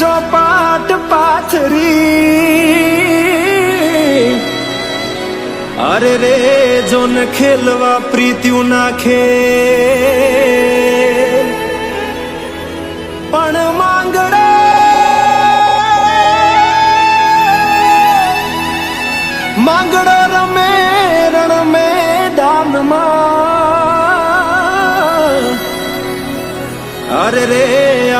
ચોપાટ પાથરી. અરે રે, જોન ખેલવા પ્રીત્યુ નાખે. પણ માંગડે. માંગડો રમે રણ મેદાનમાં અરે રે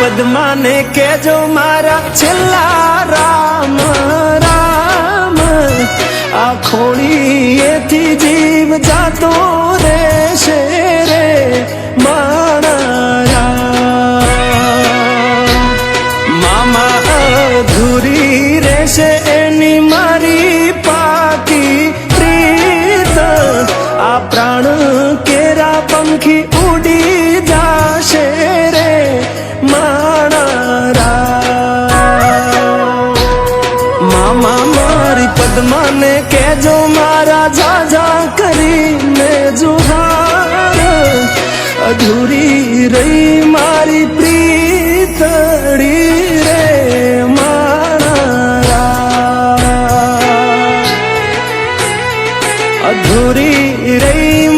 પદ્માને કેજો મારા છેલ્લા રામ રામ. આ ખોડીએથી જીવ જાતો રે મારા. રે મામા અધૂરી રહેશે એની મારી પાકી પ્રીત. આ પ્રાણ કેરા પંખી કેજો મારા જાજા કરીને જુહાર અધૂરી રહી મારી પ્રીતડી અધૂરી રહી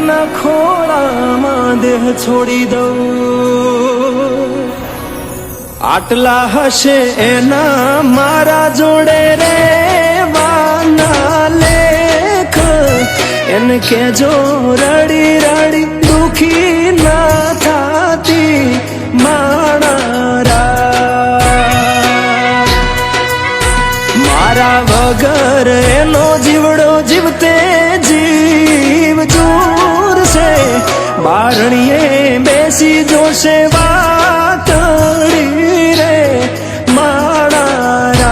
એના ખોળામાં દેહ છોડી દઉં. આટલા હશે એના મારા જોડે રે, વાના લેખ. એને કેજો રડી રડી, દુખી ના થાતી માણા મારા વગર એનો જીવડો જીવતે બારણીએ બેસી જોશે વાતડી રે માણા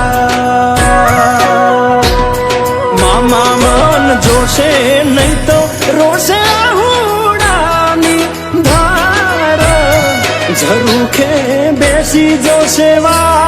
મામા જોશે નહીં તો રોશે હુડાની ધાર. ઝરૂખે બેસી જોશે વાતડી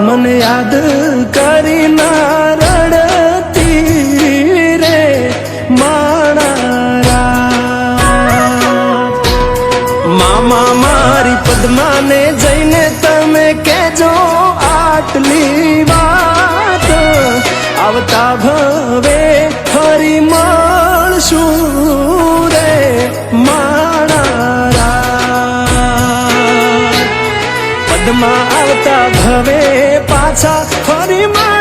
મને યાદ કરી ના રે માણા મામા મારી પદ્માને જઈને તમે કેજો આટલી વાત. આવતા ભવે ફરી મળશું રે માણા પદ્મા આવતા ભવે પાછા ફરી મળશું